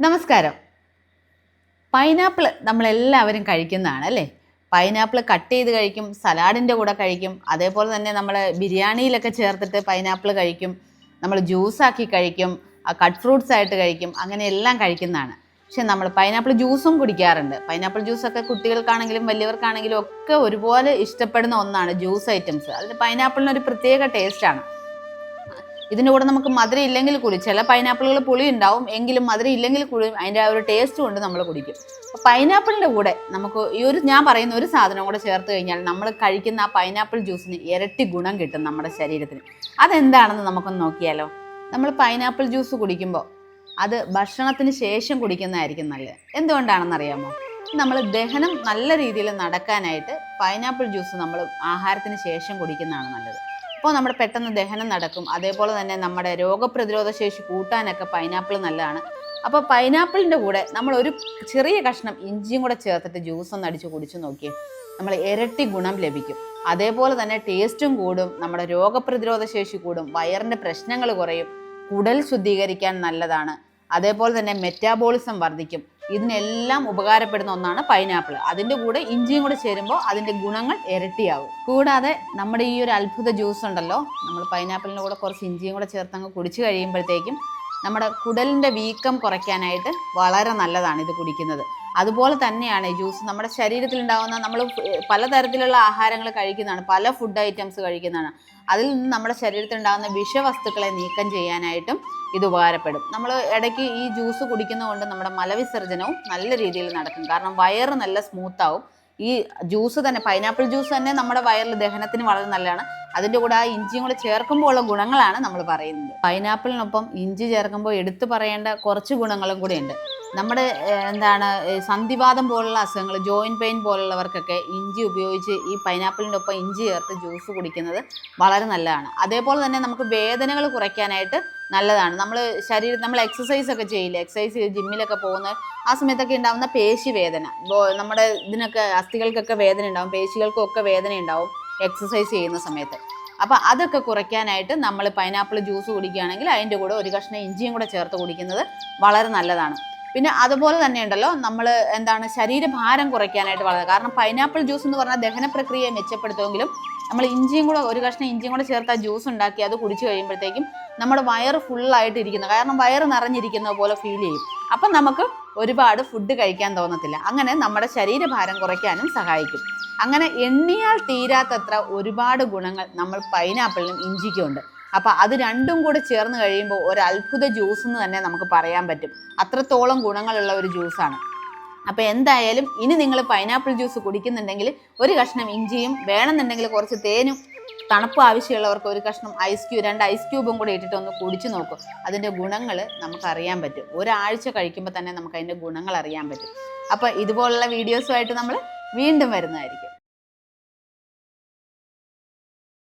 നമസ്കാരം. പൈനാപ്പിൾ നമ്മളെല്ലാവരും കഴിക്കുന്നതാണ് അല്ലേ? പൈനാപ്പിൾ കട്ട് ചെയ്ത് കഴിക്കും സലാഡിന്റെ കൂടെ കഴിക്കും അതേപോലെ തന്നെ നമ്മൾ ബിരിയാണിയിലൊക്കെ ചേർത്തിട്ട് പൈനാപ്പിൾ കഴിക്കും നമ്മൾ ജ്യൂസാക്കി കഴിക്കും കട്ട് ഫ്രൂട്ട്സ് ആയിട്ട് കഴിക്കും അങ്ങനെ എല്ലാം കഴിക്കുന്നതാണ്. പക്ഷെ നമ്മൾ പൈനാപ്പിൾ ജ്യൂസും കുടിക്കാറുണ്ട്. പൈനാപ്പിൾ ജ്യൂസൊക്കെ കുട്ടികൾക്കാണെങ്കിലും വലിയവർക്കാണെങ്കിലും ഒക്കെ ഒരുപോലെ ഇഷ്ടപ്പെടുന്ന ഒന്നാണ് ജ്യൂസ് ഐറ്റംസ്. അതിന് പൈനാപ്പിളിന് ഒരു പ്രത്യേക ടേസ്റ്റാണ്. ഇതിന്റെ കൂടെ നമുക്ക് മധുരം ഇല്ലെങ്കിൽ കൂടി ചില പൈനാപ്പിളുകൾ പുളി ഉണ്ടാവും എങ്കിലും മധുരം ഇല്ലെങ്കിൽ കൂടി അതിന്റെ ആ ഒരു ടേസ്റ്റ് കൊണ്ട് നമ്മൾ കുടിക്കും. അപ്പോൾ പൈനാപ്പിളിന്റെ കൂടെ നമുക്ക് ഈ ഒരു ഞാൻ പറയുന്ന ഒരു സാധനം കൂടെ ചേർത്ത് കഴിഞ്ഞാൽ നമ്മൾ കഴിക്കുന്ന ആ പൈനാപ്പിൾ ജ്യൂസിന് ഇരട്ടി ഗുണം കിട്ടും നമ്മുടെ ശരീരത്തിന്. അതെന്താണെന്ന് നമുക്കൊന്ന് നോക്കിയാലോ? നമ്മൾ പൈനാപ്പിൾ ജ്യൂസ് കുടിക്കുമ്പോൾ അത് ഭക്ഷണത്തിന് ശേഷം കുടിക്കുന്നതായിരിക്കും നല്ലത്. എന്തുകൊണ്ടാണെന്ന് അറിയാമോ? നമ്മൾ ദഹനം നല്ല രീതിയിൽ നടക്കാനായിട്ട് പൈനാപ്പിൾ ജ്യൂസ് നമ്മൾ ആഹാരത്തിന് ശേഷം കുടിക്കുന്നതാണ് നല്ലത്. അപ്പോൾ നമ്മുടെ പെട്ടെന്ന് ദഹനം നടക്കും. അതേപോലെ തന്നെ നമ്മുടെ രോഗപ്രതിരോധ ശേഷി കൂട്ടാനൊക്കെ പൈനാപ്പിൾ നല്ലതാണ്. അപ്പോൾ പൈനാപ്പിളിന്റെ കൂടെ നമ്മൾ ഒരു ചെറിയ കഷ്ണം ഇഞ്ചിയും കൂടെ ചേർത്തിട്ട് ജ്യൂസ് ഒന്ന് അടിച്ച് കുടിച്ച് നോക്കിയേ. നമ്മൾ ഇരട്ടി ഗുണം ലഭിക്കും. അതേപോലെ തന്നെ ടേസ്റ്റും കൂടും നമ്മുടെ രോഗപ്രതിരോധ ശേഷി കൂടും വയറിന്റെ പ്രശ്നങ്ങൾ കുറയും കുടൽ ശുദ്ധീകരിക്കാൻ നല്ലതാണ്. അതേപോലെ തന്നെ മെറ്റാബോളിസം വർദ്ധിക്കും. ഇതിനെല്ലാം ഉപകാരപ്പെടുന്ന ഒന്നാണ് പൈനാപ്പിൾ അതിന്റെ കൂടെ ഇഞ്ചിയും കൂടെ ചേരുമ്പോൾ അതിന്റെ ഗുണങ്ങൾ ഇരട്ടിയാവും. കൂടാതെ നമ്മുടെ ഈ ഒരു അത്ഭുത ജ്യൂസ് ഉണ്ടല്ലോ നമ്മൾ പൈനാപ്പിളിന്റെ കൂടെ കുറച്ച് ഇഞ്ചിയും കൂടെ ചേർത്ത് അങ്ങ് കുടിച്ചു കഴിയുമ്പോഴത്തേക്കും നമ്മുടെ കുടലിന്റെ വീക്കം കുറയ്ക്കാനായിട്ട് വളരെ നല്ലതാണ് ഇത് കുടിക്കുന്നത്. അതുപോലെ തന്നെയാണ് ജ്യൂസ് നമ്മുടെ ശരീരത്തിൽ ഉണ്ടാകുന്ന നമ്മൾ പലതരത്തിലുള്ള ആഹാരങ്ങൾ കഴിക്കുന്നതാണ്. പല ഫുഡ് ഐറ്റംസ് കഴിക്കുന്നതാണ്. അതിൽ നിന്ന് നമ്മുടെ ശരീരത്തിൽ ഉണ്ടാകുന്ന വിഷവസ്തുക്കളെ നീക്കം ചെയ്യാനായിട്ടും ഇത് ഉപകാരപ്പെടും. നമ്മൾ ഇടയ്ക്ക് ഈ ജ്യൂസ് കുടിക്കുന്നതുകൊണ്ട് നമ്മുടെ മലവിസർജനവും നല്ല രീതിയിൽ നടക്കും. കാരണം വയറ് നല്ല സ്മൂത്ത് ആവും. ഈ ജ്യൂസ് തന്നെ പൈനാപ്പിൾ ജ്യൂസ് തന്നെ നമ്മുടെ വയറിൽ ദഹനത്തിന് വളരെ നല്ലതാണ്. അതിന്റെ കൂടെ ആ ഇഞ്ചിയും കൂടെ ചേർക്കുമ്പോൾ ഉള്ള ഗുണങ്ങളാണ് നമ്മൾ പറയുന്നത്. പൈനാപ്പിളിനൊപ്പം ഇഞ്ചി ചേർക്കുമ്പോൾ എടുത്തു പറയേണ്ട കുറച്ച് ഗുണങ്ങളും കൂടെ ഉണ്ട്. നമ്മുടെ എന്താണ് സന്ധിവാതം പോലുള്ള അസുഖങ്ങൾ ജോയിന്റ് പെയിൻ പോലുള്ളവർക്കൊക്കെ ഇഞ്ചി ഉപയോഗിച്ച് ഈ പൈനാപ്പിളിന്റെ ഒപ്പം ഇഞ്ചി ചേർത്ത് ജ്യൂസ് കുടിക്കുന്നത് വളരെ നല്ലതാണ്. അതേപോലെ തന്നെ നമുക്ക് വേദനകൾ കുറയ്ക്കാനായിട്ട് നല്ലതാണ്. നമ്മൾ ശരീരം നമ്മൾ എക്സസൈസ് ഒക്കെ ചെയ്യില്ലേ? എക്സസൈസ് ചെയ്ത് ജിമ്മിലൊക്കെ പോകുന്ന ആ സമയത്തൊക്കെ ഉണ്ടാകുന്ന പേശി വേദന. നമ്മുടെ ഇതിനൊക്കെ അസ്ഥികൾക്കൊക്കെ വേദന ഉണ്ടാവും പേശികൾക്കൊക്കെ വേദന ഉണ്ടാവും എക്സസൈസ് ചെയ്യുന്ന സമയത്ത്. അപ്പോൾ അതൊക്കെ കുറയ്ക്കാനായിട്ട് നമ്മൾ പൈനാപ്പിൾ ജ്യൂസ് കുടിക്കുകയാണെങ്കിൽ അതിന്റെ കൂടെ ഒരു കഷ്ണം ഇഞ്ചിയും കൂടെ ചേർത്ത് കുടിക്കുന്നത് വളരെ നല്ലതാണ്. പിന്നെ അതുപോലെ തന്നെ ഉണ്ടല്ലോ നമ്മൾ എന്താണ് ശരീരഭാരം കുറയ്ക്കാനായിട്ട് വളരെ കാരണം പൈനാപ്പിൾ ജ്യൂസ് എന്ന് പറഞ്ഞാൽ ദഹന പ്രക്രിയയെ മെച്ചപ്പെടുത്തുമെങ്കിലും നമ്മൾ ഇഞ്ചിയും കൂടെ ഒരു കഷ്ണം ഇഞ്ചിയും കൂടെ ചേർത്ത് ആ ജ്യൂസ് ഉണ്ടാക്കി അത് കുടിച്ചു കഴിയുമ്പോഴത്തേക്കും നമ്മുടെ വയറ് ഫുള്ളായിട്ട് ഇരിക്കുന്നു. കാരണം വയറ് നിറഞ്ഞിരിക്കുന്ന പോലെ ഫീൽ ചെയ്യും. അപ്പം നമുക്ക് ഒരുപാട് ഫുഡ് കഴിക്കാൻ തോന്നത്തില്ല. അങ്ങനെ നമ്മുടെ ശരീരഭാരം കുറയ്ക്കാനും സഹായിക്കും. അങ്ങനെ എണ്ണിയാൽ തീരാത്തത്ര ഒരുപാട് ഗുണങ്ങൾ നമ്മൾ പൈനാപ്പിളിനും ഇഞ്ചിക്കും ഉണ്ട്. അപ്പോൾ അത് രണ്ടും കൂടെ ചേർന്ന് കഴിയുമ്പോൾ ഒരു അത്ഭുത ജ്യൂസ് എന്ന് തന്നെ നമുക്ക് പറയാൻ പറ്റും. അത്രത്തോളം ഗുണങ്ങളുള്ള ഒരു ജ്യൂസാണ് അപ്പോൾ എന്തായാലും ഇനി നിങ്ങൾ പൈനാപ്പിൾ ജ്യൂസ് കുടിക്കുന്നുണ്ടെങ്കിൽ ഒരു കഷ്ണം ഇഞ്ചിയും വേണമെന്നുണ്ടെങ്കിൽ കുറച്ച് തേനും തണുപ്പ് ആവശ്യമുള്ളവർക്ക് ഒരു കഷ്ണം ഐസ് ക്യൂബ് രണ്ട് ഐസ് ക്യൂബും കൂടെ ഇട്ടിട്ട് ഒന്ന് കുടിച്ചു നോക്കും. അതിന്റെ ഗുണങ്ങൾ നമുക്ക് അറിയാൻ പറ്റും. ഒരാഴ്ച കഴിക്കുമ്പോൾ തന്നെ നമുക്ക് അതിന്റെ ഗുണങ്ങൾ അറിയാൻ പറ്റും. അപ്പോൾ ഇതുപോലുള്ള വീഡിയോസുമായിട്ട് നമ്മൾ വീണ്ടും വരുന്നതായിരിക്കും.